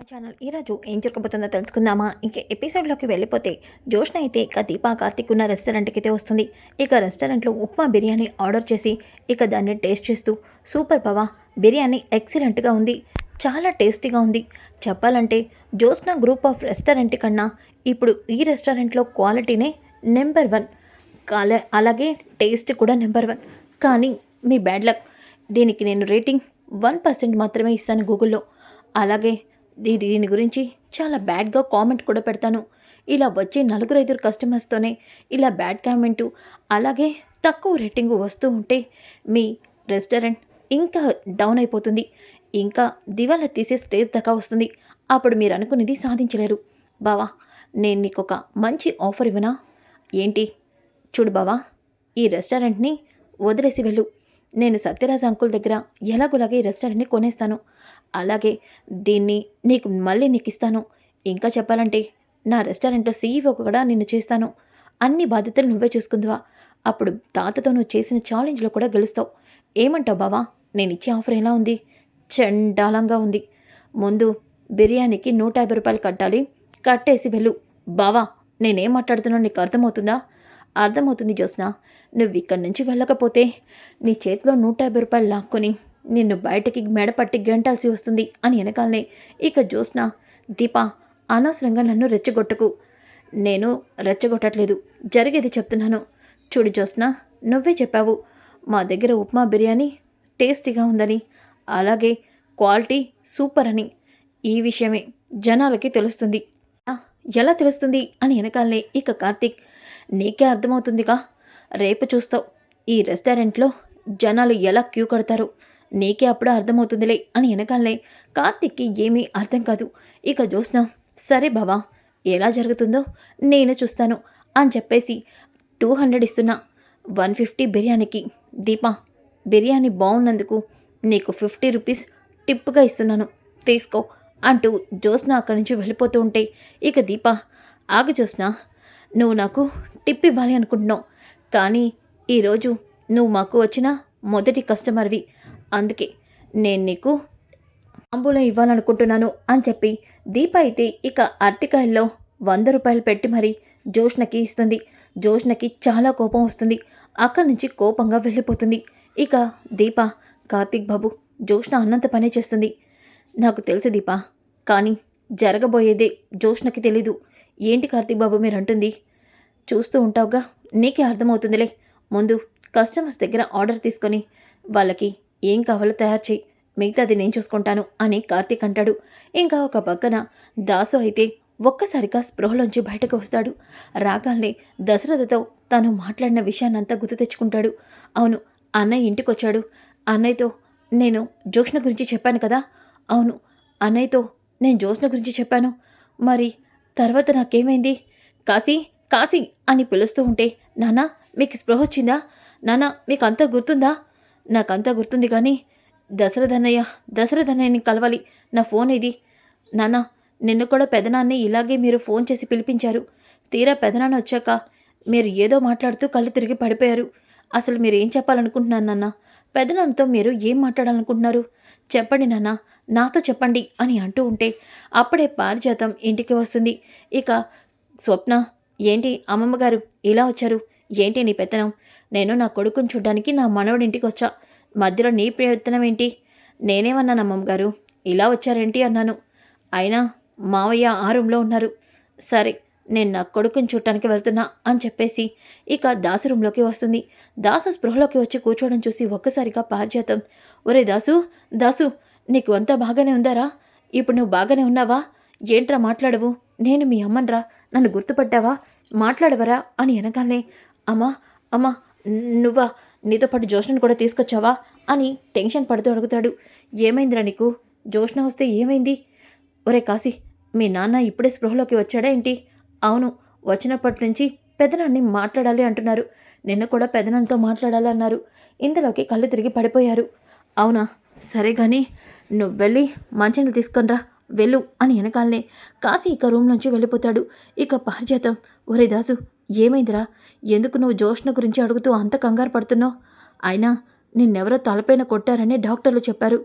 మా ఛానల్ ఈరోజు ఏం జరగబోతుందో తెలుసుకుందామా? ఇంక ఎపిసోడ్లోకి వెళ్ళిపోతే జోష్న అయితే ఇక దీపా కార్తిక్ ఉన్న రెస్టారెంట్కి అయితే వస్తుంది. ఇక రెస్టారెంట్లో ఉప్మా బిర్యానీ ఆర్డర్ చేసి ఇక దాన్ని టేస్ట్ చేస్తూ సూపర్ పవా బిర్యానీ ఎక్సలెంట్గా ఉంది చాలా టేస్టీగా ఉంది. చెప్పాలంటే జోష్న గ్రూప్ ఆఫ్ రెస్టారెంట్ కన్నా ఇప్పుడు ఈ రెస్టారెంట్లో క్వాలిటీనే నెంబర్ వన్. కాలే అలాగే టేస్ట్ కూడా నెంబర్ వన్. కానీ మీ బ్యాడ్ లక్. దీనికి నేను రేటింగ్ వన్ పర్సెంట్ మాత్రమే ఇస్తాను గూగుల్లో. అలాగే దీని గురించి చాలా బ్యాడ్గా కామెంట్ కూడా పెడతాను. ఇలా వచ్చే నలుగురు ఐదుగురు కస్టమర్స్తోనే ఇలా బ్యాడ్ కామెంటు అలాగే తక్కువ రేటింగ్ వస్తూ ఉంటే మీ రెస్టారెంట్ ఇంకా డౌన్ అయిపోతుంది. ఇంకా దివాలా తీసే స్టేజ్ దాకా వస్తుంది. అప్పుడు మీరు అనుకునేది సాధించలేరు. బావా నేను నీకు ఒక మంచి ఆఫర్ ఇవ్వనా? ఏంటి? చూడు బావా ఈ రెస్టారెంట్ని వదిలేసి వెళ్ళు. నేను సత్యరాజ్ అంకుల్ దగ్గర ఎలాగోలాగే ఈ రెస్టారెంట్ని కొనేస్తాను. అలాగే దీన్ని నీకు మళ్ళీ నీకు ఇస్తాను. ఇంకా చెప్పాలంటే నా రెస్టారెంట్లో సీఈఓ కూడా నిన్ను చేస్తాను. అన్ని బాధ్యతలు నువ్వే చూసుకుందివా? అప్పుడు తాతతో నువ్వు చేసిన ఛాలెంజ్లో కూడా గెలుస్తావు. ఏమంటావు బావా? నేను ఇచ్చే ఆఫర్ ఎలా ఉంది? చండాలంగా ఉంది. ముందు బిర్యానీకి నూట యాభై రూపాయలు కట్టాలి. కట్టేసి వెళ్ళు. బావా నేనేం మాట్లాడుతున్నాను నీకు అర్థమవుతుందా? అర్థమవుతుంది జ్యోత్స్న. నువ్వు ఇక్కడి నుంచి వెళ్ళకపోతే నీ చేతిలో నూట యాభై రూపాయలు లాక్కొని నిన్ను బయటకి మెడపట్టి గంటాల్సి వస్తుంది అని వెనకాలనే. ఇక జ్యోత్స్న దీప అనవసరంగా నన్ను రెచ్చగొట్టకు. నేను రెచ్చగొట్టట్లేదు. జరిగేది చెప్తున్నాను. చూడు జ్యోత్స్న నువ్వే చెప్పావు. మా దగ్గర ఉప్మా బిర్యానీ టేస్టీగా ఉందని. అలాగే క్వాలిటీ సూపర్ అని. ఈ విషయమే జనాలకి తెలుస్తుంది. ఎలా తెలుస్తుంది అని వెనకాలనే ఇక కార్తీక్ నీకే అర్థమవుతుందిగా? రేపు చూస్తావు. ఈ రెస్టారెంట్లో జనాలు ఎలా క్యూ కడతారు? నీకే అప్పుడు అర్థమవుతుందిలే అని వెనకాలనే కార్తీక్కి ఏమీ అర్థం కాదు. ఇక చూసినా సరే బావా ఎలా జరుగుతుందో నేను చూస్తాను అని చెప్పేసి టూ హండ్రెడ్ ఇస్తున్నా. వన్ ఫిఫ్టీ బిర్యానీకి. దీపా బిర్యానీ బాగున్నందుకు నీకు ఫిఫ్టీ రూపీస్ టిప్గా ఇస్తున్నాను. తీసుకో అంటూ జ్యోత్స్న అక్కడి నుంచి వెళ్ళిపోతూ ఉంటే ఇక దీప ఆగు జ్యోత్స్న. నువ్వు నాకు టిప్ ఇవ్వాలి అనుకుంటున్నావు. కానీ ఈరోజు నువ్వు మాకు వచ్చిన మొదటి కస్టమర్వి. అందుకే నేను నీకు అంబులో ఇవ్వాలనుకుంటున్నాను అని చెప్పి దీప అయితే ఇక అరటికాయల్లో వంద రూపాయలు పెట్టి మరి జోష్నకి ఇస్తుంది. జోష్నకి చాలా కోపం వస్తుంది. అక్కడి నుంచి కోపంగా వెళ్ళిపోతుంది. ఇక దీప కార్తీక్ బాబు జోష్న అన్నంత పనే చేస్తుంది. నాకు తెలుసు దీప కానీ జరగబోయేదే జోష్నకి తెలీదు. ఏంటి కార్తీక్ బాబు మీరు అంటుంది చూస్తూ ఉంటావుగా? నీకే అర్థమవుతుందిలే. ముందు కస్టమర్స్ దగ్గర ఆర్డర్ తీసుకొని వాళ్ళకి ఏం కావాలో తయారు చేయి. మిగతాది నేను చూసుకుంటాను అని కార్తీక్ అంటాడు. ఇంకా ఒక పక్కన దాసు అయితే ఒక్కసారిగా స్పృహలోంచి బయటకు వస్తాడు. రాగానే దశరథతో తను మాట్లాడిన విషయాన్నంతా గుర్తు తెచ్చుకుంటాడు. అవును అన్నయ్య ఇంటికి వచ్చాడు అన్నయ్యతో నేను జోష్ణ గురించి చెప్పాను కదా? అవును అన్నయ్యతో నేను జోష్ణ గురించి చెప్పాను. మరి తర్వాత నాకేమైంది? కాశీ కాశీ అని పిలుస్తూ ఉంటే నానా మీకు స్పృహ వచ్చిందా? నానా మీకు అంతా గుర్తుందా? నాకంతా గుర్తుంది కానీ దశరథన్నయ్య దశరథన్నయ్యని కలవాలి. నా ఫోన్ ఇది నాన్న నిన్ను కూడా పెదనాన్ని ఇలాగే మీరు ఫోన్ చేసి పిలిపించారు. తీరా పెదనాన్న వచ్చాక మీరు ఏదో మాట్లాడుతూ కళ్ళు తిరిగి పడిపోయారు. అసలు మీరు ఏం చెప్పాలనుకుంటున్నాను నాన్న? పెదనాన్నతో మీరు ఏం మాట్లాడాలనుకుంటున్నారు? చెప్పండి నాన్న నాతో చెప్పండి అని అంటూ ఉంటే అప్పుడే పారిజాతం ఇంటికి వస్తుంది. ఇక స్వప్న ఏంటి అమ్మమ్మ గారు ఇలా వచ్చారు? ఏంటి నీ పెత్తనం? నేను నా కొడుకుని చూడ్డానికి నా మనవడి ఇంటికి వచ్చా. మధ్యలో నీ ప్రయత్నం ఏంటి? నేనేమన్నాను అమ్మమ్మ గారు ఇలా వచ్చారేంటి అన్నాను. అయినా మావయ్య ఆ రూమ్లో ఉన్నారు. సరే నేను నా కొడుకుని చూడటానికి వెళ్తున్నా అని చెప్పేసి ఇక దాసు రూమ్లోకి వస్తుంది. దాసు స్పృహలోకి వచ్చి కూర్చోవడం చూసి ఒక్కసారిగా పారిచేతం ఒరే దాసు దాసు నీకు అంతా బాగానే ఉందారా? ఇప్పుడు నువ్వు బాగానే ఉన్నావా? ఏంట్రా మాట్లాడవు? నేను మీ అమ్మన్రా. నన్ను గుర్తుపట్టావా? మాట్లాడవరా? అని వెనకాలనే అమ్మా అమ్మా నువ్వా? నీతో పాటు జోష్నను కూడా తీసుకొచ్చావా? అని టెన్షన్ పడుతూ అడుగుతాడు. ఏమైందిరా నీకు? జోష్న వస్తే ఏమైంది? ఒరే కాశీ మీ నాన్న ఇప్పుడే స్పృహలోకి వచ్చాడా ఏంటి? అవును వచ్చినప్పటి నుంచి పెదనాన్ని మాట్లాడాలి అంటున్నారు. నిన్న కూడా పెదనాన్నతో మాట్లాడాలి అన్నారు. ఇందులోకి కళ్ళు తిరిగి పడిపోయారు. అవునా? సరే కానీ నువ్వు వెళ్ళి మంచిని తీసుకొనిరా. వెళ్ళు అని వెనకాలనే కాశీ ఇక రూమ్ నుంచి వెళ్ళిపోతాడు. ఇక పారిజాతం ఒరే దాసు ఏమైందిరా? ఎందుకు నువ్వు జోష్ణ గురించి అడుగుతూ అంత కంగారు పడుతున్నావు? అయినా నిన్నెవరో తలపైన కొట్టారని డాక్టర్లు చెప్పారు.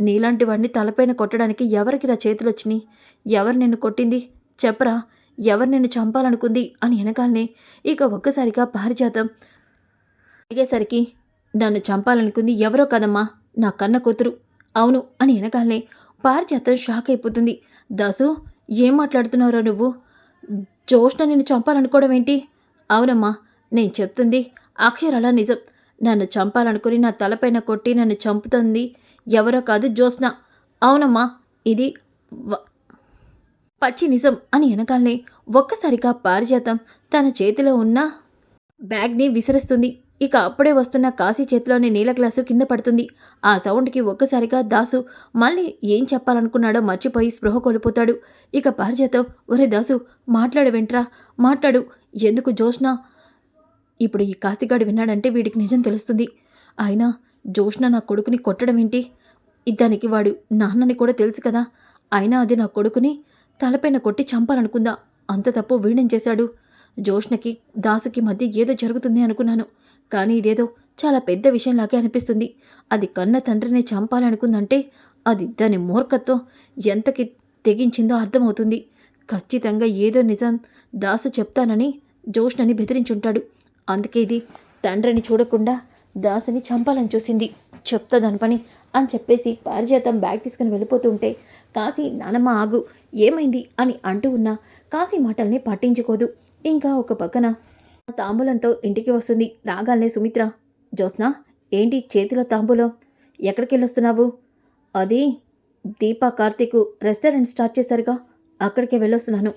నీలాంటి వాడిని తలపైన కొట్టడానికి ఎవరికి నా చేతులు వచ్చినాయి ఎవరు నిన్ను కొట్టింది? చెప్పరా? ఎవరు నిన్ను చంపాలనుకుంది అని వెనకాలనే ఇక ఒక్కసారిగా పారిజాతం. అడిగేసరికి నన్ను చంపాలనుకుంది ఎవరో కదమ్మా నా కన్న కూతురు. అవును అని వెనకాలనే పారిజాతం షాక్ అయిపోతుంది. దాసు ఏం మాట్లాడుతున్నావురా నువ్వు? జోష్న నిన్ను చంపాలనుకోవడం ఏంటి? అవునమ్మా నేను చెప్తుంది అక్షరాల నిజం. నన్ను చంపాలనుకుని నా తలపైన కొట్టి నన్ను చంపుతుంది ఎవరో కాదు జ్యోత్స్న అవునమ్మా ఇది వ- పచ్చి నిజం అని వెనకాలనే ఒక్కసారిగా పారిజాతం తన చేతిలో ఉన్న బ్యాగ్ని విసిరేస్తుంది. ఇక అప్పుడే వస్తున్న కాశీ చేతిలోని నీళ్ళ గ్లాసు కింద పడుతుంది. ఆ సౌండ్కి ఒక్కసారిగా దాసు మళ్ళీ ఏం చెప్పాలనుకున్నాడో మర్చిపోయి స్పృహ కోల్పోతాడు. ఇక పారిజాతం ఒరే దాసు మాట్లాడు వెంట్రా మాట్లాడు. ఎందుకు జోష్న? ఇప్పుడు ఈ కాశీగాడు విన్నాడంటే వీడికి నిజం తెలుస్తుంది. అయినా జోష్న నా కొడుకుని కొట్టడం ఏంటి దానికి వాడు నాన్నని కూడా తెలుసు కదా. అయినా అది నా కొడుకుని తలపైన కొట్టి చంపాలనుకుందా? అంత తప్పు వీణం చేశాడు. జోష్ణకి దాసుకి మధ్య ఏదో జరుగుతుంది అనుకున్నాను. కానీ ఇదేదో చాలా పెద్ద విషయంలాగే అనిపిస్తుంది. అది కన్న తండ్రిని చంపాలనుకుందంటే అది దాని మూర్ఖత్వం. ఎంతకి తెగించిందో అర్థమవుతుంది. ఖచ్చితంగా ఏదో నిజం దాసు చెప్తానని జోష్ణని బెదిరించుంటాడు. అందుకే ఇది తండ్రిని చూడకుండా దాసుని చంపాలని చూసింది. చెప్తా దాని పని అని చెప్పేసి పారిజాతం బ్యాగ్ తీసుకుని వెళ్ళిపోతుంటే కాశీ నానమ్మ ఆగు. ఏమైంది అని అంటూ ఉన్న కాశీ మాటల్ని పట్టించుకోదు. ఇంకా ఒక పక్కన తాంబూలంతో ఇంటికి వస్తుంది రాగాలనే సుమిత్ర. జ్యోత్స్న ఏంటి చేతిలో తాంబూలం? ఎక్కడికి వెళ్ళొస్తున్నావు అది దీపా కార్తీక్ రెస్టారెంట్ స్టార్ట్ చేశారుగా. అక్కడికే వెళ్ళొస్తున్నాను.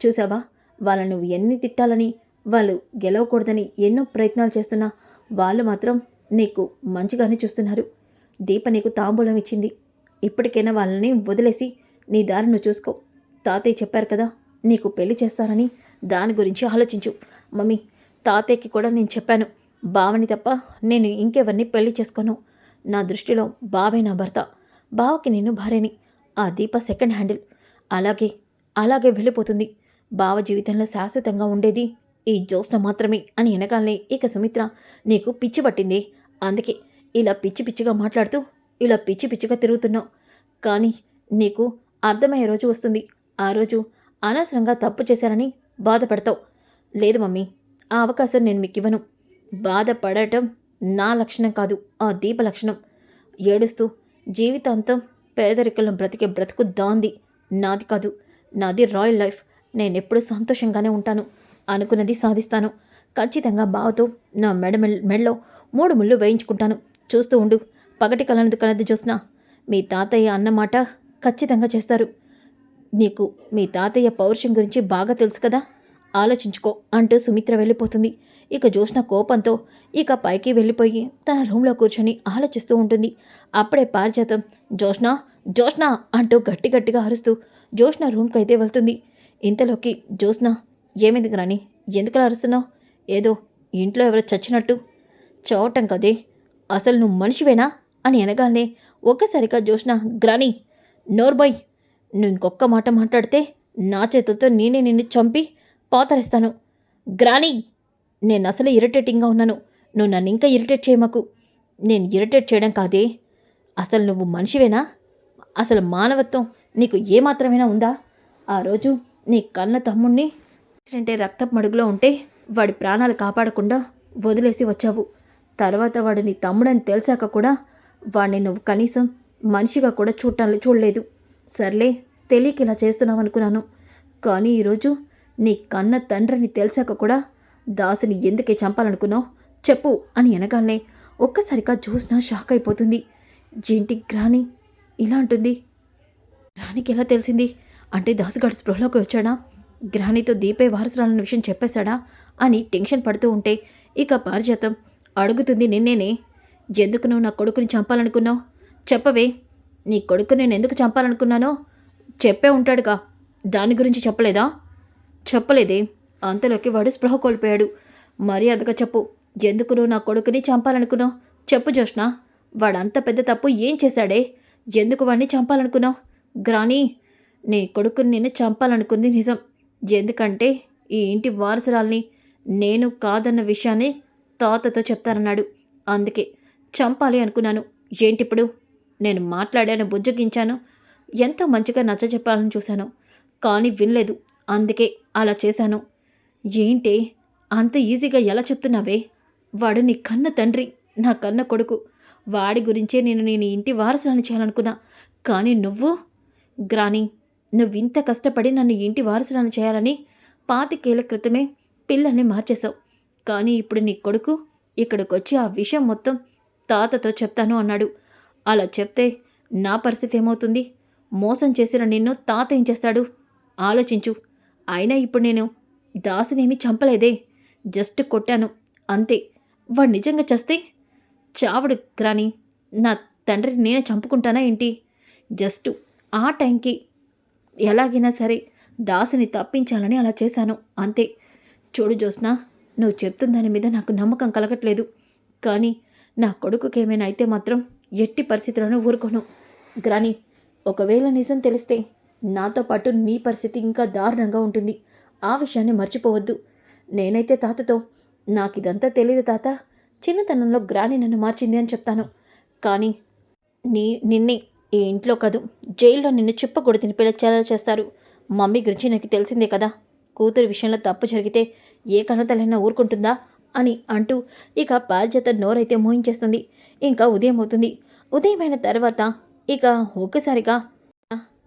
చూసావా వాళ్ళను నువ్వు ఎన్ని తిట్టాలని వాళ్ళు గెలవకూడదని ఎన్నో ప్రయత్నాలు చేస్తున్నా వాళ్ళు మాత్రం నీకు మంచిగానే చూస్తున్నారు. దీప నీకు తాంబూలం ఇచ్చింది. ఇప్పటికైనా వాళ్ళని వదిలేసి నీ దారి నువ్వు చూసుకో. తాతయ్య చెప్పారు కదా నీకు పెళ్ళి చేస్తానని దాని గురించి ఆలోచించు. మమ్మీ తాతయ్యకి కూడా నేను చెప్పాను. బావని తప్ప నేను ఇంకెవరిని పెళ్ళి చేసుకోను. నా దృష్టిలో బావే నా భర్త. బావకి నేను భార్యని. ఆ దీప సెకండ్ హ్యాండిల్ అలాగే అలాగే వెళ్ళిపోతుంది. బావ జీవితంలో శాశ్వతంగా ఉండేది ఈ జ్యోత్స్న మాత్రమే అని వెనకాలనే ఇక సుమిత్ర నీకు పిచ్చి పట్టింది. అందుకే ఇలా పిచ్చి పిచ్చిగా మాట్లాడుతూ ఇలా పిచ్చి పిచ్చిగా తిరుగుతున్నావు. కానీ నీకు అర్థమయ్యే రోజు వస్తుంది. ఆ రోజు అనవసరంగా తప్పు చేశానని బాధపడతావు. లేదు మమ్మీ ఆ అవకాశం నేను మీకు ఇవ్వను బాధపడటం నా లక్షణం కాదు ఆ దీప లక్షణం. ఏడుస్తూ జీవితాంతం పేదరికలను బ్రతికే బ్రతుకు దాంది. నాది కాదు నాది రాయల్ లైఫ్. నేను ఎప్పుడూ సంతోషంగానే ఉంటాను. అనుకున్నది సాధిస్తాను. ఖచ్చితంగా బావతో నా మెడ మెల్- మెడలో మూడు ముళ్ళు వేయించుకుంటాను. చూస్తూ ఉండు పగటి కలనది కలది చూసిన మీ తాతయ్య అన్నమాట ఖచ్చితంగా చేస్తారు. నీకు మీ తాతయ్య పౌరుషం గురించి బాగా తెలుసు కదా? ఆలోచించుకో అంటూ సుమిత్ర వెళ్ళిపోతుంది. ఇక జోష్న కోపంతో ఇక పైకి వెళ్ళిపోయి తన రూమ్లో కూర్చొని ఆలోచిస్తూ ఉంటుంది. అప్పుడే పారిజాతం జోష్న జోష్న అంటూ గట్టి గట్టిగా అరుస్తూ జోష్న రూమ్కి అయితే వెళ్తుంది. ఇంతలోకి జోష్న ఏమింది రాని ఎందుకలా అరుస్తున్నావు? ఏదో ఇంట్లో ఎవరో చచ్చినట్టు? చవటం కదే? అసలు నువ్వు మనిషివేనా? అని అనగానే ఒక్కసారిగా జోష్న గ్రాని నోర్బోయ్ నువ్వు ఇంకొక్క మాట మాట్లాడితే నా చేతులతో నేనే నిన్ను చంపి పాతరేస్తాను. గ్రాని నేను అసలు ఇరిటేటింగ్గా ఉన్నాను. నువ్వు నన్ను ఇంకా ఇరిటేట్ చేయమకు నేను ఇరిటేట్ చేయడం కాదే. అసలు నువ్వు మనిషివేనా? అసలు మానవత్వం నీకు ఏమాత్రమైనా ఉందా? ఆ రోజు నీ కన్న తమ్ముణ్ణి అంటే రక్తపు మడుగులో ఉంటే వాడి ప్రాణాలు కాపాడకుండా వదిలేసి వచ్చావు. తర్వాత వాడు నీ తమ్ముడని తెలిసాక కూడా వాడిని నువ్వు కనీసం మనిషిగా కూడా చూడాలి చూడలేదు. సర్లే తెలియక ఇలా చేస్తున్నావు అనుకున్నాను. కానీ ఈరోజు నీ కన్న తండ్రిని తెలిసాక కూడా దాసుని ఎందుకే చంపాలనుకున్నావు? చెప్పు అని అనగానే ఒక్కసారిగా చూసినా షాక్ అయిపోతుంది. ఏంటి గ్రాని ఇలా అంటుంది. గ్రానికి ఎలా తెలిసింది? అంటే దాసుగాడు స్పృహలోకి వచ్చాడా? గ్రానితో దీపే వారసురాలన్న విషయం చెప్పేశాడా? అని టెన్షన్ పడుతూ ఉంటే ఇక పారిజాతం అడుగుతుంది నిన్నేనే. ఎందుకు నువ్వు నా కొడుకుని చంపాలనుకున్నావు? చెప్పవే. నీ కొడుకు నేను ఎందుకు చంపాలనుకున్నానో చెప్పే ఉంటాడుగా. దాని గురించి చెప్పలేదా? చెప్పలేదే. అంతలోకి వాడు స్పృహ కోల్పోయాడు. మర్యాదగా చెప్పు. ఎందుకు నువ్వు నా కొడుకుని చంపాలనుకున్నావు? చెప్పు జోష్ణ వాడంత పెద్ద తప్పు ఏం చేశాడే? ఎందుకు వాడిని చంపాలనుకున్నావు? గ్రాని నీ కొడుకుని నేను చంపాలనుకుంది నిజం. ఎందుకంటే ఈ ఇంటి వారసురాల్ని నేను కాదన్న విషయాన్ని తాతతో చెప్తారన్నాడు అందుకే చంపాలి అనుకున్నాను. ఏంటిప్పుడు? నేను మాట్లాడాను బుజ్జగించాను. ఎంతో మంచిగా నచ్చ చెప్పాలని చూశాను. కానీ వినలేదు. అందుకే అలా చేశాను. ఏంటి? అంత ఈజీగా ఎలా చెప్తున్నావే? వాడు నీ కన్న తండ్రి నా కన్న కొడుకు. వాడి గురించే నేను నేను ఇంటి వారసులను చేయాలనుకున్నా. కానీ నువ్వు? గ్రాని నువ్వు ఇంత కష్టపడి నన్ను ఇంటి వారసులను చేయాలని పాతికేళ్ళ క్రితమే పిల్లల్ని మార్చేశావు. కానీ ఇప్పుడు నీ కొడుకు ఇక్కడికి వచ్చి ఆ విషయం మొత్తం తాతతో చెప్తాను అన్నాడు. అలా చెప్తే నా పరిస్థితి ఏమవుతుంది? మోసం చేసిన నిన్ను తాత ఏం చేస్తాడు? ఆలోచించు. అయినా ఇప్పుడు నేను దాసునేమి చంపలేదే. జస్ట్ కొట్టాను. అంతే. వాడు నిజంగా చేస్తే? చావడు గ్రాని నా తండ్రిని నేను చంపుకుంటానా ఏంటి? జస్ట్ ఆ టైంకి ఎలాగైనా సరే దాసుని తప్పించాలని అలా చేశాను. అంతే. చూడు జోస్నా నువ్వు చెప్తున్న దాని మీద నాకు నమ్మకం కలగట్లేదు. కానీ నా కొడుకుకి ఏమైనా అయితే మాత్రం ఎట్టి పరిస్థితులను ఊరుకోను. గ్రాని ఒకవేళ నిజం తెలిస్తే నాతో పాటు నీ పరిస్థితి ఇంకా దారుణంగా ఉంటుంది. ఆ విషయాన్ని మర్చిపోవద్దు. నేనైతే తాతతో నాకు ఇదంతా తెలియదు తాత. చిన్నతనంలో గ్రాని నన్ను మార్చింది అని చెప్తాను. కానీ నీ నిన్నే ఈ ఇంట్లో కాదు జైల్లో నిన్ను చెప్పకూడదని తినిపించేలా చేస్తారు. మమ్మీ గురించి నాకు తెలిసిందే కదా. కూతురు విషయంలో తప్పు జరిగితే ఏ కన్నతలైనా ఊరుకుంటుందా అని అంటూ ఇక బాధ్యత నోరైతే మోయించేస్తుంది. ఇంకా ఉదయం అవుతుంది. ఉదయమైన తర్వాత ఇక ఒక్కసారిగా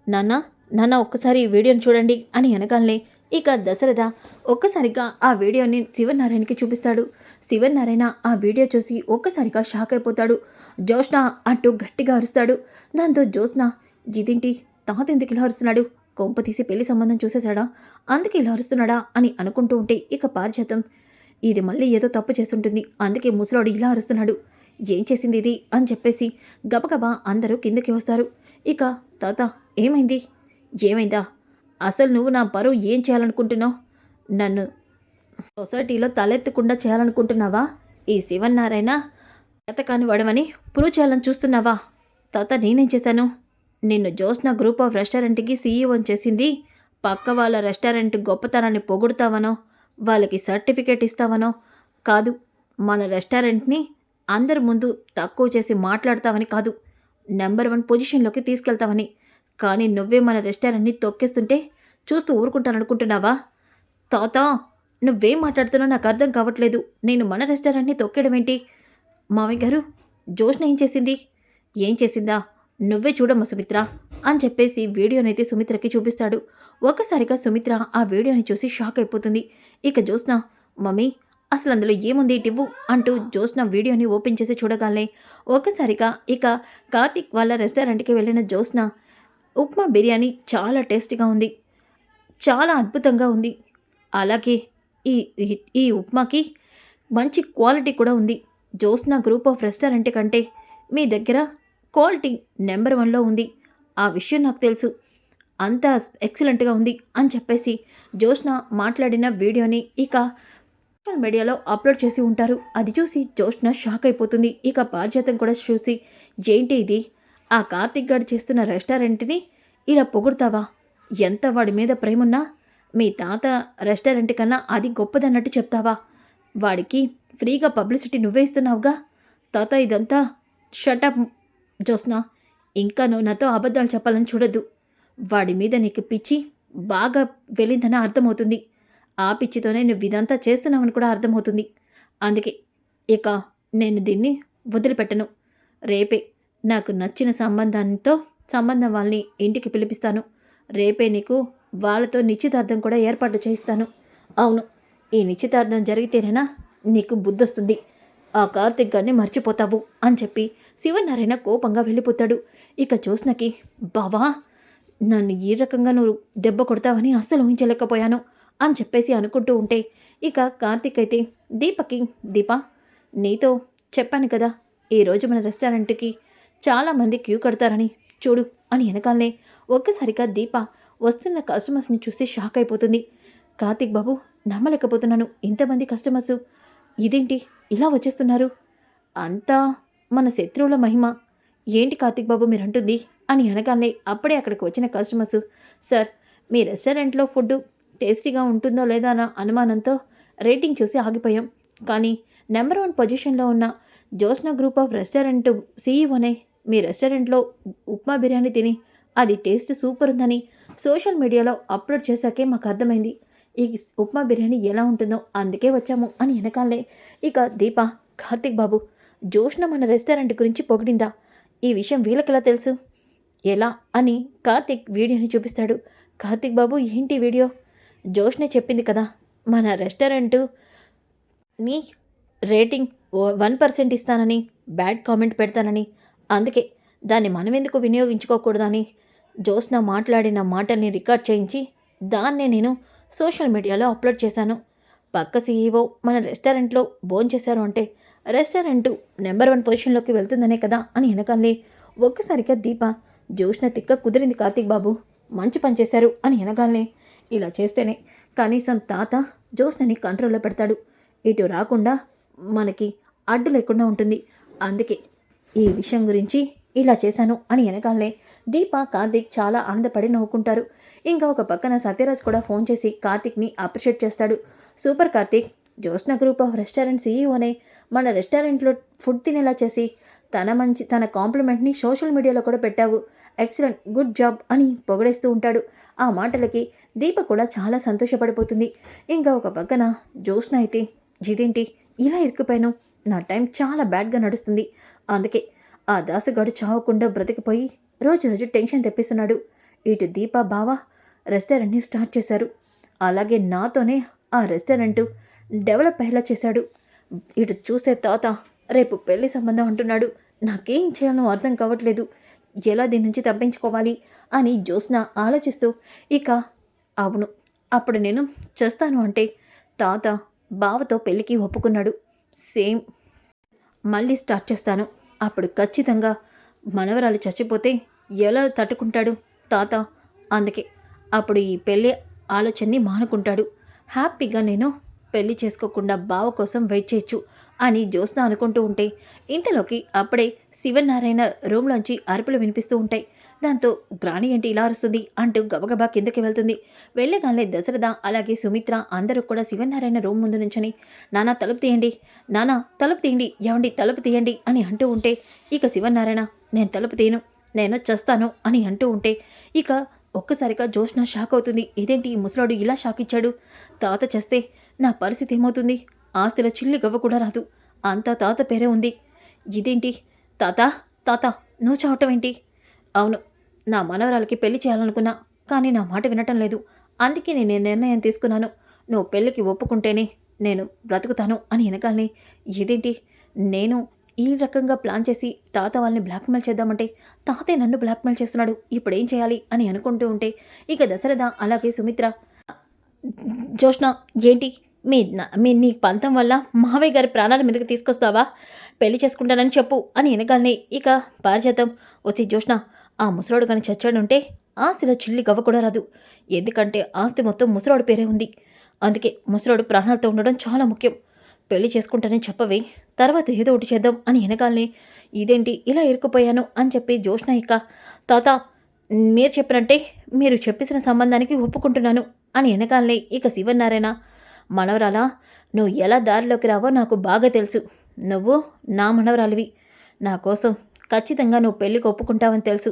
నాన్న నాన్న ఒక్కసారి ఈ వీడియోని చూడండి అని అనగానే ఇక దశరథ ఒక్కసారిగా ఆ వీడియోని శివనారాయణకి చూపిస్తాడు. శివనారాయణ ఆ వీడియో చూసి ఒక్కసారిగా షాక్ అయిపోతాడు. జ్యోష్ణ అంటూ గట్టిగా అరుస్తాడు. దాంతో జోష్న ఇదేంటి? తాత ఎందుకు ఇలా అరుస్తున్నాడు? కొంప తీసి పెళ్ళి సంబంధం చూసేశాడా? అందుకే ఇలా అరుస్తున్నాడా? అని అనుకుంటూ ఉంటే ఇక పారిజాతం ఇది మళ్ళీ ఏదో తప్పు చేస్తుంటుంది. అందుకే ముసలోడు ఇలా అరుస్తున్నాడు. ఏం చేసింది ఇది? అని చెప్పేసి గబగబా అందరూ కిందకి వస్తారు. ఇక తాత ఏమైంది? ఏమైందా? అసలు నువ్వు నా పరువు ఏం చేయాలనుకుంటున్నావు? నన్ను సొసైటీలో తలెత్తకుండా చేయాలనుకుంటున్నావా? ఈ శివన్నారాయణ ఎతకాని వాడమని ప్రూవ్ చేయాలని చూస్తున్నావా? తాత నేనేం చేశాను? నిన్ను జోస్నా గ్రూప్ ఆఫ్ రెస్టారెంట్కి సీఈఓని చేసింది. పక్క వాళ్ళ రెస్టారెంట్ గొప్పతనాన్ని పొగుడుతావనో వాళ్ళకి సర్టిఫికేట్ ఇస్తావనో కాదు మన రెస్టారెంట్ని అందరి ముందు తక్కువ చేసి మాట్లాడతావని కాదు. నెంబర్ వన్ పొజిషన్లోకి తీసుకెళ్తావని. కానీ నువ్వే మన రెస్టారెంట్ని తొక్కేస్తుంటే చూస్తూ ఊరుకుంటాననుకుంటున్నావా? తాత నువ్వేం మాట్లాడుతున్నావు నాకు అర్థం కావట్లేదు. నేను మన రెస్టారెంట్ని తొక్కేయడం ఏంటి? మామయ్య గారు జోష్న ఏం చేసింది? ఏం చేసిందా? నువ్వే చూడమ్మా సుమిత్ర అని చెప్పేసి వీడియోనైతే సుమిత్రకి చూపిస్తాడు. ఒక్కసారిగా సుమిత్ర ఆ వీడియోని చూసి షాక్ అయిపోతుంది. ఇక జోస్న మమ్మీ అసలు అందులో ఏముంది టివ్వు అంటూ జోస్న వీడియోని ఓపెన్ చేసి చూడగానే ఒకసారిగా ఇక కార్తిక్ వాళ్ళ రెస్టారెంట్కి వెళ్ళిన జ్యోత్స్న ఉప్మా బిర్యానీ చాలా టేస్టీగా ఉంది. చాలా అద్భుతంగా ఉంది. అలాగే ఈ ఈ- ఉప్మాకి మంచి క్వాలిటీ కూడా ఉంది. జ్యోత్స్న గ్రూప్ ఆఫ్ రెస్టారెంట్ కంటే మీ దగ్గర క్వాలిటీ నెంబర్ వన్లో ఉంది. ఆ విషయం నాకు తెలుసు. అంత ఎక్సలెంట్గా ఉంది అని చెప్పేసి జ్యోత్స్న మాట్లాడిన వీడియోని ఇక సోషల్ మీడియాలో అప్లోడ్ చేసి ఉంటారు. అది చూసి జోష్న షాక్ అయిపోతుంది. ఇక బాధ్యతను కూడా చూసి ఏంటి ఇది? ఆ కార్తిక్ గారు చేస్తున్న రెస్టారెంట్ని ఇలా పొగుడతావా? ఎంత వాడి మీద ప్రేమున్నా? మీ తాత రెస్టారెంట్ కన్నా అది గొప్పదన్నట్టు చెప్తావా? వాడికి ఫ్రీగా పబ్లిసిటీ నువ్వే ఇస్తున్నావుగా? తాత ఇదంతా? షటప్ జోస్నా ఇంకా నువ్వు నాతో అబద్ధాలు చెప్పాలని చూడద్దు. వాడి మీద నీకు పిచ్చి బాగా వెళ్ళిందని అర్థమవుతుంది. ఆ పిచ్చితోనే నువ్వు ఇదంతా చేస్తున్నావని కూడా అర్థమవుతుంది. అందుకే ఇక నేను దీన్ని వదిలిపెట్టను. రేపే నాకు నచ్చిన సంబంధంతో సంబంధం వాళ్ళని ఇంటికి పిలిపిస్తాను. రేపే నీకు వాళ్ళతో నిశ్చితార్థం కూడా ఏర్పాటు చేయిస్తాను. అవును ఈ నిశ్చితార్థం జరిగితేనేనా నీకు బుద్ధొస్తుంది. ఆ కార్తిక్ గారిని మర్చిపోతావు అని చెప్పి శివనారాయణ కోపంగా వెళ్ళిపోతాడు. ఇక చూసినకి బావా నన్ను ఈ రకంగా నువ్వు దెబ్బ కొడతావని అస్సలు ఊహించలేకపోయాను. అని చెప్పేసి అనుకుంటూ ఉంటే ఇక కార్తిక్ అయితే దీపకి దీప నీతో చెప్పాను కదా ఈరోజు మన రెస్టారెంట్కి చాలామంది క్యూ కడతారని చూడు అని వెనకాలనే ఒక్కసారిగా దీప వస్తున్న కస్టమర్స్ని చూసి షాక్ అయిపోతుంది. కార్తిక్ బాబు నమ్మలేకపోతున్నాను. ఇంతమంది కస్టమర్స్ ఇదేంటి ఇలా వచ్చేస్తున్నారు? అంతా మన శత్రువుల మహిమ. ఏంటి కార్తిక్ బాబు మీరు అంటుంది అని అనగానే అప్పుడే అక్కడికి వచ్చిన కస్టమర్స్ సార్ మీ రెస్టారెంట్లో ఫుడ్ టేస్టీగా ఉంటుందో లేదా అన్న అనుమానంతో రేటింగ్ చూసి ఆగిపోయాం. కానీ నెంబర్ వన్ పొజిషన్లో ఉన్న జోస్నా గ్రూప్ ఆఫ్ రెస్టారెంట్ సీఈఓనే మీ రెస్టారెంట్లో ఉప్మా బిర్యానీ తిని అది టేస్ట్ సూపర్ ఉందని సోషల్ మీడియాలో అప్లోడ్ చేశాకే మాకు అర్థమైంది. ఈ ఉప్మా బిర్యానీ ఎలా ఉంటుందో అందుకే వచ్చాము అని వెనకాలే. ఇక దీప కార్తిక్ బాబు జోష్న మన రెస్టారెంట్ గురించి పొగిడిందా? ఈ విషయం వీళ్ళకెలా తెలుసు? ఎలా? అని కార్తిక్ వీడియోని చూపిస్తాడు. కార్తిక్ బాబు ఏంటి వీడియో? జోష్నే చెప్పింది కదా మన రెస్టారెంటు నీ రేటింగ్ వన్ పర్సెంట్ ఇస్తానని బ్యాడ్ కామెంట్ పెడతానని అందుకే దాన్ని మనం ఎందుకు వినియోగించుకోకూడదని జోష్న మాట్లాడిన మాటల్ని రికార్డ్ చేయించి దాన్నే నేను సోషల్ మీడియాలో అప్లోడ్ చేశాను. పక్క సీఈఓ మన రెస్టారెంట్లో భోంచేశారు అంటే రెస్టారెంట్ నెంబర్ వన్ పొజిషన్లోకి వెళ్తుందనే కదా అని వెనకాలి ఒక్కసారిగా దీప జోష్న తిక్క కుదిరింది కార్తీక్ బాబు మంచి పని చేశారు అని వెనకాలనే ఇలా చేస్తేనే కనీసం తాత జ్యోత్స్నని కంట్రోల్లో పెడతాడు. ఇటు రాకుండా మనకి అడ్డు లేకుండా ఉంటుంది. అందుకే ఈ విషయం గురించి ఇలా చేశాను అని వెనకాలనే దీప కార్తీక్ చాలా ఆనందపడి నవ్వుకుంటారు. ఇంకా ఒక పక్కన సత్యరాజ్ కూడా ఫోన్ చేసి కార్తీక్ని అప్రిషియేట్ చేస్తాడు. Super Karthik Jyotsna group of restaurant సీఈఓనే. మన రెస్టారెంట్లో ఫుడ్ తినేలా చేసి తన మంచి తన కాంప్లిమెంట్ని సోషల్ మీడియాలో కూడా పెట్టావు. ఎక్సలెంట్ గుడ్ జాబ్ అని పొగడేస్తూ ఉంటాడు. ఆ మాటలకి దీప కూడా చాలా సంతోషపడిపోతుంది. ఇంకా ఒక పక్కన జ్యోత్స్న అయితే ఇదేంటి? ఇలా ఇరుక్కుపోయాను. నా టైం చాలా బ్యాడ్గా నడుస్తుంది. అందుకే ఆ దాసగాడు చావకుండా బ్రతికిపోయి రోజు రోజు టెన్షన్ తెప్పిస్తున్నాడు. ఇటు దీప బావ రెస్టారెంట్ని స్టార్ట్ చేశారు. అలాగే నాతోనే ఆ రెస్టారెంట్ డెవలప్ అయ్యేలా చేశాడు. ఇటు చూస్తే తాత రేపు పెళ్ళి సంబంధం అంటున్నాడు. నాకేం చేయాలో అర్థం కావట్లేదు. ఎలా దీని నుంచి తప్పించుకోవాలి? అని జ్యోత్స్న ఆలోచిస్తూ ఇక అవును అప్పుడు నేను చేస్తాను అంటే తాత బావతో పెళ్ళికి ఒప్పుకున్నాడు. సేమ్. మళ్ళీ స్టార్ట్ చేస్తాను. అప్పుడు ఖచ్చితంగా మనవరాలు చచ్చిపోతే ఎలా తట్టుకుంటాడు తాత? అందుకే అప్పుడు ఈ పెళ్ళి ఆలోచనని మానుకుంటాడు. హ్యాపీగా నేను పెళ్ళి చేసుకోకుండా బావ కోసం వెయిట్ చేయొచ్చు అని జ్యోత్స్న అనుకుంటూ ఉంటే ఇంతలోకి అప్పుడే శివనారాయణ రూమ్లోంచి అరుపులు వినిపిస్తూ ఉంటాయి. దాంతో గ్రాణి ఏంటి ఇలా అరుస్తుంది అంటూ గబగబా కిందకి వెళ్తుంది. వెళ్ళగానే దశరథ అలాగే సుమిత్ర అందరూ కూడా శివనారాయణ రూమ్ ముందు నుంచని నానా తలుపు తీయండి. నానా తలుపు తీయండి. ఎవండి తలుపు తీయండి అని అంటూ ఉంటే ఇక శివనారాయణ నేను తలుపు తీయను. నేను చేస్తాను అని అంటూ ఉంటే ఇక ఒక్కసారిగా జోష్న షాక్ అవుతుంది. ఇదేంటి? ఈ ముసలాడు ఇలా షాక్ ఇచ్చాడు? తాత చేస్తే నా పరిస్థితి ఏమవుతుంది? ఆస్తిలో చిల్లి గవ్వ కూడా రాదు. అంతా తాత పేరే ఉంది. ఇదేంటి? తాత తాత నువ్వు చావటం ఏంటి? అవును నా మనవరాలకి పెళ్ళి చేయాలనుకున్నా కానీ నా మాట వినటం లేదు. అందుకే నేను నిర్ణయం తీసుకున్నాను. నువ్వు పెళ్ళికి ఒప్పుకుంటేనే నేను బ్రతుకుతాను అని వెనకాలని. ఇదేంటి? నేను ఈ రకంగా ప్లాన్ చేసి తాత వాళ్ళని బ్లాక్మెయిల్ చేద్దామంటే తాతే నన్ను బ్లాక్మెయిల్ చేస్తున్నాడు. ఇప్పుడు ఏం చేయాలి అని అనుకుంటూ ఉంటే ఇక దశరథ అలాగే సుమిత్ర జోష్ణ ఏంటి? మీ మీ నీ పంతం వల్ల మావయ్య గారి ప్రాణాల మీదకి తీసుకొస్తావా? పెళ్ళి చేసుకుంటానని చెప్పు అని వెనకాలని. ఇక పారిజాతం. వచ్చి జోష్ణ ఆ ముసలోడు కానీ చచ్చాడుంటే ఆస్తిలో చిల్లి గవ్వ కూడా రాదు. ఎందుకంటే ఆస్తి మొత్తం ముసలోడు పేరే ఉంది. అందుకే ముసలోడు ప్రాణాలతో ఉండడం చాలా ముఖ్యం. పెళ్ళి చేసుకుంటానని చెప్పవే తర్వాత ఏదో ఒకటి చేద్దాం అని వెనకాలనే ఇదేంటి ఇలా ఇరుక్కుపోయాను అని చెప్పి జోష్న ఇక తాత మీరు చెప్పినట్టే మీరు చెప్పేసిన సంబంధానికి ఒప్పుకుంటున్నాను అని వెనకాలనే ఇక శివనారాయణ మనవరాలా నువ్వు ఎలా దారిలోకి రావో నాకు బాగా తెలుసు. నువ్వు నా మనవరాలివి. నా కోసం ఖచ్చితంగా నువ్వు పెళ్ళికి ఒప్పుకుంటావని తెలుసు.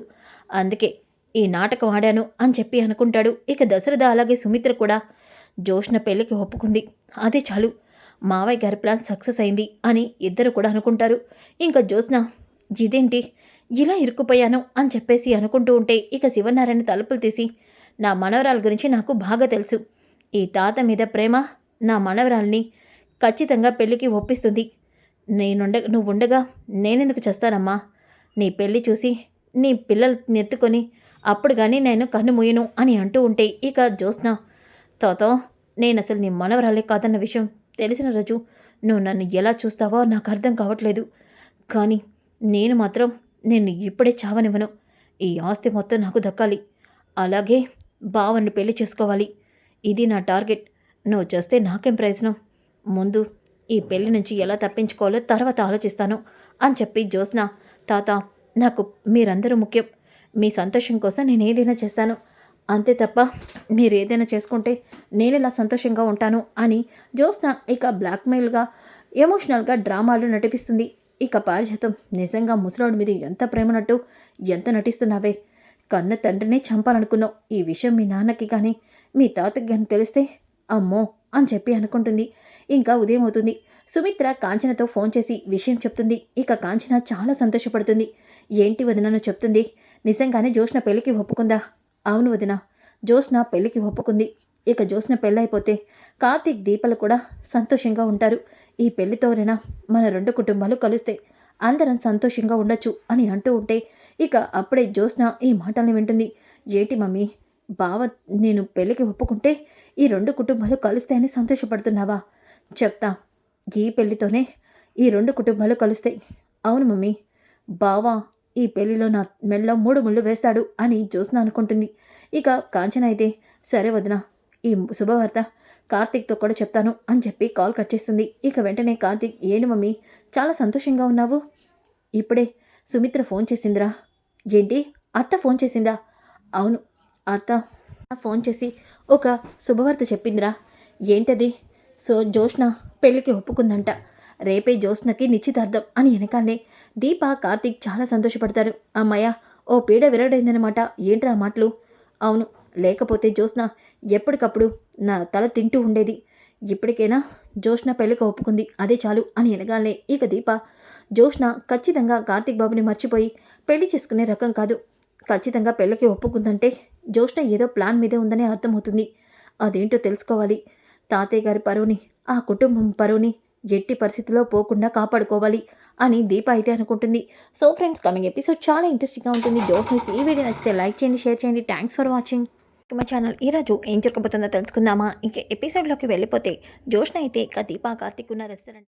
అందుకే ఈ నాటకం ఆడాను అని చెప్పి అనుకుంటాడు. ఇక దశరథ అలాగే సుమిత్ర కూడా. జోష్న పెళ్ళికి ఒప్పుకుంది. అదే చాలు. మావయ్య గారి ప్లాన్ సక్సెస్ అయింది అని ఇద్దరు కూడా అనుకుంటారు. ఇంకా జ్యోత్స్న ఇదేంటి? ఇలా ఇరుక్కుపోయాను అని చెప్పేసి అనుకుంటూ ఉంటే ఇక శివనారాయణ తలుపులు తీసి నా మనవరాల గురించి నాకు బాగా తెలుసు. ఈ తాత మీద ప్రేమ నా మనవరాల్ని ఖచ్చితంగా పెళ్ళికి ఒప్పిస్తుంది. నేనుండ నువ్వు ఉండగా నేనెందుకు చేస్తానమ్మా? నీ పెళ్ళి చూసి నీ పిల్లలు ఎత్తుకొని అప్పుడు కానీ నేను కన్ను మూయను అని అంటూ ఉంటే ఇక జ్యోత్స్న తాతో నేను అసలు నీ మనవరాలే కాదన్న విషయం తెలిసిన రోజు నువ్వు నన్ను ఎలా చూస్తావో నాకు అర్థం కావట్లేదు. కానీ నేను మాత్రం నిన్ను ఇప్పుడే చావనివ్వను. ఈ ఆస్తి మొత్తం నాకు దక్కాలి. అలాగే బావన్ని పెళ్ళి చేసుకోవాలి. ఇది నా టార్గెట్. నువ్వు చేస్తే నాకేం ప్రయోజనం? ముందు ఈ పెళ్ళి నుంచి ఎలా తప్పించుకోవాలో తర్వాత ఆలోచిస్తాను అని చెప్పి జ్యోత్స్న తాత నాకు మీరందరూ ముఖ్యం. మీ సంతోషం కోసం నేను ఏదైనా చేస్తాను. అంతే తప్ప మీరు ఏదైనా చేసుకుంటే నేను ఇలా సంతోషంగా ఉంటాను అని జ్యోత్స్న ఇక బ్లాక్మెయిల్గా ఎమోషనల్గా డ్రామాలు నటిపిస్తుంది. ఇక పారిజాతం నిజంగా ముసలాడి మీద ఎంత ప్రేమనట్టు ఎంత నటిస్తున్నావే. కన్న తండ్రినే చంపాలనుకున్నావు. ఈ విషయం మీ నాన్నకి కానీ మీ తాతకి కానీ తెలిస్తే అమ్మో అని చెప్పి అనుకుంటుంది. ఇంకా ఉదయం అవుతుంది సుమిత్ర కాంచనతో ఫోన్ చేసి విషయం చెప్తుంది. ఇక కాంచన చాలా సంతోషపడుతుంది. ఏంటి వదినను చెప్తుంది? నిజంగానే జోష్న పెళ్ళికి ఒప్పుకుందా? అవును వదిన జోష్న పెళ్ళికి ఒప్పుకుంది. ఇక జోష్న పెళ్ళైపోతే కార్తీక్ దీపలు కూడా సంతోషంగా ఉంటారు. ఈ పెళ్ళితోనైనా మన రెండు కుటుంబాలు కలుస్తాయి అందరం సంతోషంగా ఉండొచ్చు అని అంటూ ఉంటే ఇక అప్పుడే జోష్న ఈ మాటల్ని వింటుంది. ఏంటి మమ్మీ బావ నేను పెళ్ళికి ఒప్పుకుంటే ఈ రెండు కుటుంబాలు కలుస్తాయని సంతోషపడుతున్నావా? చెప్తా. ఈ పెళ్ళితోనే ఈ రెండు కుటుంబాలు కలుస్తాయి అవును మమ్మీ బావా ఈ పెళ్ళిలో నా మెడలో మూడు ముళ్ళు వేస్తాడు అని జ్యోత్స్న అనుకుంటుంది. ఇక కాంచన అయితే సరే వదిన ఈ శుభవార్త కార్తీక్తో కూడా చెప్తాను అని చెప్పి కాల్ కట్ చేస్తుంది. ఇక వెంటనే కార్తీక్ ఏంటి మమ్మీ చాలా సంతోషంగా ఉన్నావు? ఇప్పుడే సుమిత్ర ఫోన్ చేసిందిరా. ఏంటి? అత్త ఫోన్ చేసిందా? అవును అత్త ఫోన్ చేసి ఒక శుభవార్త చెప్పిందిరా. ఏంటది? సో జోష్న పెళ్ళికి ఒప్పుకుందంట. రేపే జ్యోత్స్నకి నిశ్చితార్థం అని వెనకాలే. దీప కార్తీక్ చాలా సంతోషపడతారు. అమ్మయ్య ఓ పీడ విరగడైందనమాట ఏంట్రా మాటలు? అవును లేకపోతే జ్యోత్స్న ఎప్పటికప్పుడు నా తల తింటూ ఉండేది. ఇప్పటికైనా జోష్న పెళ్ళికి ఒప్పుకుంది. అదే చాలు అని వెనగాలే ఇక దీప జోష్న ఖచ్చితంగా కార్తీక్ బాబుని మర్చిపోయి పెళ్ళి చేసుకునే రకం కాదు. ఖచ్చితంగా పెళ్ళికి ఒప్పుకుందంటే జోష్న ఏదో ప్లాన్ మీదే ఉందని అర్థమవుతుంది. అదేంటో తెలుసుకోవాలి. తాతయ్య గారి పరువుని ఆ కుటుంబం పరువుని ఎట్టి పరిస్థితిలో పోకుండా కాపాడుకోవాలి అని దీప అయితే అనుకుంటుంది. సో ఫ్రెండ్స్ కమింగ్ ఎపిసోడ్ చాలా ఇంట్రెస్టింగ్గా ఉంటుంది. డోట్ మిస్ ఈ వీడియో నచ్చితే లైక్ చేయండి షేర్ చేయండి. థ్యాంక్స్ ఫర్ వాచింగ్ మా ఛానల్ ఈరోజు ఏం జరగబోతుందో తెలుసుకుందామా? ఇంక ఎపిసోడ్లోకి వెళ్ళిపోతే జోష్న అయితే ఇక దీపా కార్తిక్ ఉన్న రెస్టారెంట్